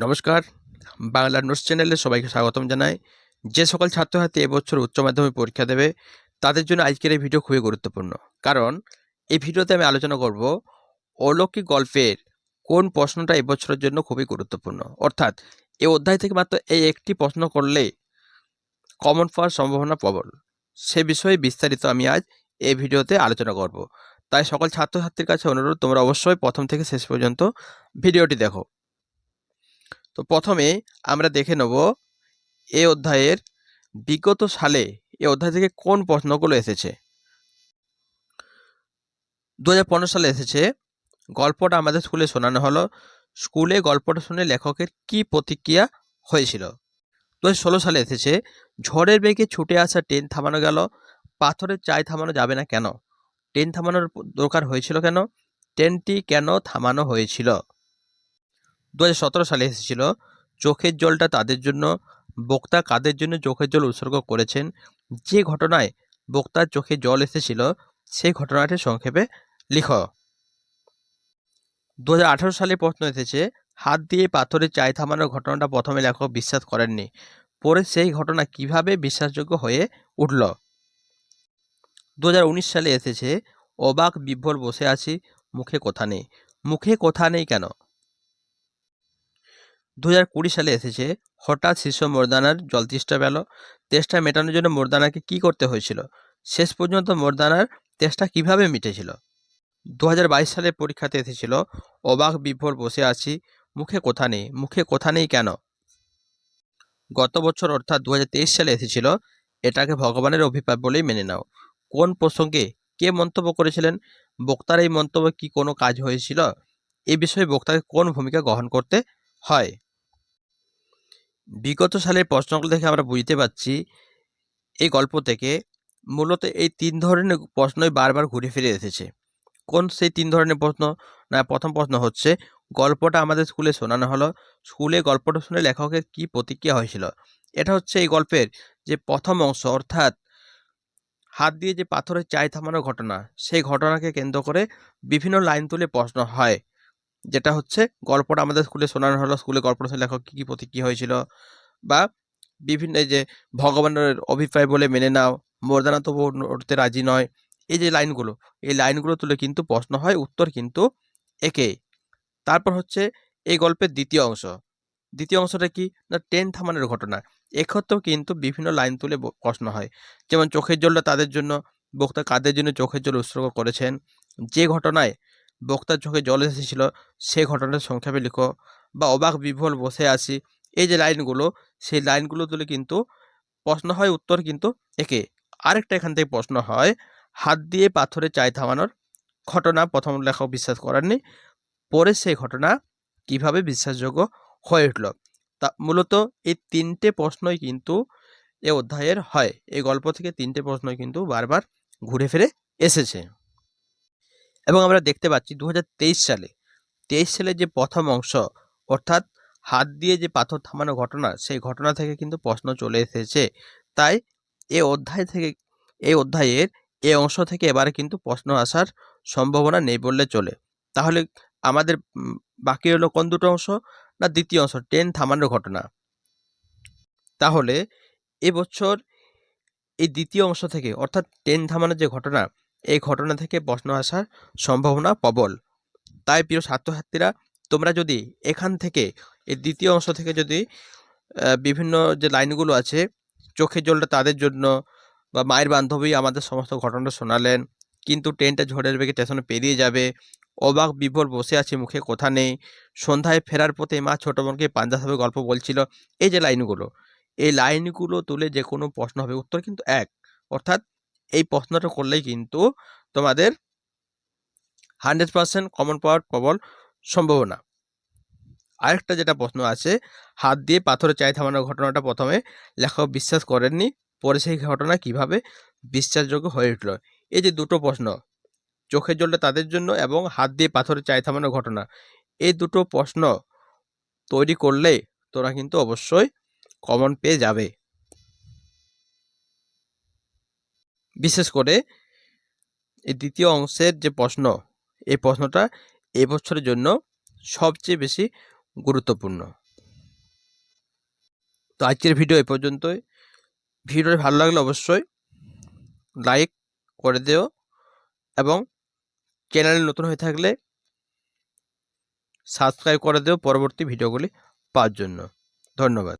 নমস্কার। বাংলা নোটস চ্যানেলে সবাইকে স্বাগতম জানাই। যে সকল ছাত্রছাত্রী এবছর উচ্চ মাধ্যমিক পরীক্ষা দেবে, তাদের জন্য আজকের এই ভিডিও খুবই গুরুত্বপূর্ণ। কারণ, এই ভিডিওতে আমি আলোচনা করব অলৌকিক গল্পের কোন প্রশ্নটা এবছরের জন্য খুবই গুরুত্বপূর্ণ। অর্থাৎ এই অধ্যায় থেকে মাত্র এই একটি প্রশ্ন করলে কমন পাওয়ার সম্ভাবনা প্রবল। সে বিষয়ে বিস্তারিত আমি আজ এই ভিডিওতে আলোচনা করব। তাই সকল ছাত্রছাত্রীর কাছে অনুরোধ, তোমরা অবশ্যই প্রথম থেকে শেষ পর্যন্ত ভিডিওটি দেখো। তো প্রথমে আমরা দেখে নেব এ অধ্যায়ের বিগত সালে এ অধ্যায় থেকে কোন প্রশ্নগুলো এসেছে। দু হাজার পনেরো সালে এসেছে, গল্পটা আমাদের স্কুলে শোনানো হলো। স্কুলে গল্পটা শুনে লেখকের কি প্রতিক্রিয়া হয়েছিল? দু হাজার ষোলো সালে এসেছে, ঝড়ের বেগে ছুটে আসা ট্রেন থামানো গেল, পাথরের চাই থামানো যাবে না কেন? ট্রেন থামানোর দরকার হয়েছিল কেন? ট্রেনটি কেন থামানো হয়েছিল? দু হাজার সতেরো সালে এসেছিল। চোখের জলটা তাদের জন্য, বক্তা কাদের জন্য চোখের জল উৎসর্গ করেছেন? যে ঘটনায় বক্তার চোখে জল এসেছিল, সেই ঘটনাটি সংক্ষেপে লিখ। দু হাজার আঠেরো সালে প্রশ্ন এসেছে, হাত দিয়ে পাথরে চাই থামানোর ঘটনাটা প্রথমে লেখক বিশ্বাস করেননি। পরে সেই ঘটনা কীভাবে বিশ্বাসযোগ্য হয়ে উঠল? দু হাজার উনিশ সালে এসেছে, অবাক বিভ্বল বসে আছি, মুখে কথা নেই। মুখে কথা নেই কেন? দু হাজার কুড়ি সালে এসেছে হঠাৎ শিশু মোরদানার জল তেষ্টা পেল। তেষ্টা মেটানোর জন্য মোরদানাকে কি করতে হয়েছিল? শেষ পর্যন্ত মোরদানার তেষ্টা কীভাবে মিটেছিল? দু হাজার বাইশ সালে পরীক্ষাতে এসেছিল, অবাক বিভোর বসে আছি, মুখে কোথা নেই, মুখে কোথা নেই কেন? গত বছর অর্থাৎ দু হাজার তেইশ সালে এসেছিল, এটাকে ভগবানের অভিপ্রায় বলেই মেনে নাও। কোন প্রসঙ্গে কে মন্তব্য করেছিলেন? বক্তার এই মন্তব্য কি কোনো কাজ হয়েছিল? এ বিষয়ে বক্তাকে কোন ভূমিকা গ্রহণ করতে হয়? বিগত সালের প্রশ্নগুলো দেখে আমরা বুঝতে পারছি এই গল্প থেকে মূলত এই তিন ধরনের প্রশ্নই বারবার ঘুরে ফিরে এসেছে। কোন সেই তিন ধরনের প্রশ্ন? না, প্রথম প্রশ্ন হচ্ছে, গল্পটা আমাদের স্কুলে শোনানো হলো। স্কুলে গল্পটা শুনে লেখকের কি প্রতিক্রিয়া হয়েছিল? এটা হচ্ছে এই গল্পের যে প্রথম অংশ, অর্থাৎ হাত দিয়ে যে পাথরের চাই থামানোর ঘটনা, সেই ঘটনাকে কেন্দ্র করে বিভিন্ন লাইন তুলে প্রশ্ন হয়। যেটা হচ্ছে গল্পটা আমাদের স্কুলে শোনানো হলো, স্কুলে গল্পটা শুনে লেখক কী কী প্রতিক্রিয়া হয়েছিল বা বিভিন্ন যে ভগবানের অভিপ্রায় বলে মেনে নাও, মর্দানা তবু উঠতে রাজি নয়, এই যে লাইনগুলো, এই লাইনগুলো তুলে কিন্তু প্রশ্ন হয়, উত্তর কিন্তু একে। তারপর হচ্ছে এই গল্পের দ্বিতীয় অংশ। দ্বিতীয় অংশটা কি? না ট্রেন থামানোর ঘটনা। এক্ষেত্রেও কিন্তু বিভিন্ন লাইন তুলে প্রশ্ন হয়। যেমন চোখের জলটা তাদের জন্য, বক্তা কাদের জন্য চোখের জল উৎসর্গ করেছেন? যে ঘটনায় বক্তার চোখে জল এসেছিল, সে ঘটনার সংক্ষেপে লিখো। বা অবাক বিভোল বসে আছি। এই যে লাইনগুলো, সেই লাইনগুলো তুলে কিন্তু প্রশ্ন হয়, উত্তর কিন্তু একে। আরেকটা এখান থেকে প্রশ্ন হয়, হাত দিয়ে পাথরে চাই থামানোর ঘটনা প্রথম লেখক বিশ্বাস করেননি। পরে সেই ঘটনা কীভাবে বিশ্বাসযোগ্য হয়ে উঠল? তা মূলত এই তিনটে প্রশ্নই কিন্তু এ অধ্যায়ের হয়। এই গল্প থেকে তিনটে প্রশ্নই কিন্তু বারবার ঘুরে ফিরে এসেছে। এবং আমরা দেখতে পাচ্ছি দু হাজার তেইশ সালে তেইশ সালে যে প্রথম অংশ, অর্থাৎ হাত দিয়ে যে পাথর থামানো ঘটনা, সেই ঘটনা থেকে কিন্তু প্রশ্ন চলে এসেছে। তাই এ অধ্যায় থেকে, এই অধ্যায়ের এই অংশ থেকে এবারে কিন্তু প্রশ্ন আসার সম্ভাবনা নেই বললে চলে। তাহলে আমাদের বাকি হলো কোন দুটো অংশ না দ্বিতীয় অংশ, ট্রেন থামানোর ঘটনা? তাহলে এবছর এই দ্বিতীয় অংশ থেকে, অর্থাৎ ট্রেন থামানোর যে ঘটনা এই ঘটনা থেকে প্রশ্ন আসার সম্ভাবনা প্রবল। তাই প্রিয় ছাত্রছাত্রীরা, তোমরা যদি এখান থেকে, এই দ্বিতীয় অংশ থেকে যদি বিভিন্ন যে লাইনগুলো আছে, চোখের জলটা তাদের জন্য বা মায়ের বান্ধবী আমাদের সমস্ত ঘটনাটা শোনালেন, কিন্তু ট্রেনটা ঝড়ের বেগে স্টেশনে পেরিয়ে যাবে, অবাক বিভোর বসে আছে মুখে কথা নেই, সন্ধ্যায় ফেরার পথে মা ছোট বোনকে পাঞ্জাবে গল্প বলছিল, এই যে লাইনগুলো, এই লাইনগুলো তুলে যে কোনো প্রশ্ন হবে, উত্তর কিন্তু এক, অর্থাৎ এই প্রশ্নটা করলেই কিন্তু তোমাদের হান্ড্রেড পার্সেন্ট কমন পাওয়ার প্রবল সম্ভাবনা। আরেকটা যেটা প্রশ্ন আছে, হাত দিয়ে পাথরে চাই থামানোর ঘটনাটা প্রথমে লেখক বিশ্বাস করেননি, পরে সেই ঘটনা কীভাবে বিশ্বাসযোগ্য হয়ে উঠল? এই যে দুটো প্রশ্ন, চোখের জলটা তাদের জন্য এবং হাত দিয়ে পাথরে চাই থামানোর ঘটনা, এই দুটো প্রশ্ন তৈরি করলে তোরা কিন্তু অবশ্যই কমন পেয়ে যাবে। বিশেষ করে এই দ্বিতীয় অংশের যে প্রশ্ন, এই প্রশ্নটা এবছরের জন্য সবচেয়ে বেশি গুরুত্বপূর্ণ। তো আজকের ভিডিও এই পর্যন্তই। ভিডিওটি ভালো লাগলে অবশ্যই লাইক করে দিও এবং চ্যানেলে নতুন হয়ে থাকলে সাবস্ক্রাইব করে দিও পরবর্তী ভিডিওগুলি পাওয়ার জন্য। ধন্যবাদ।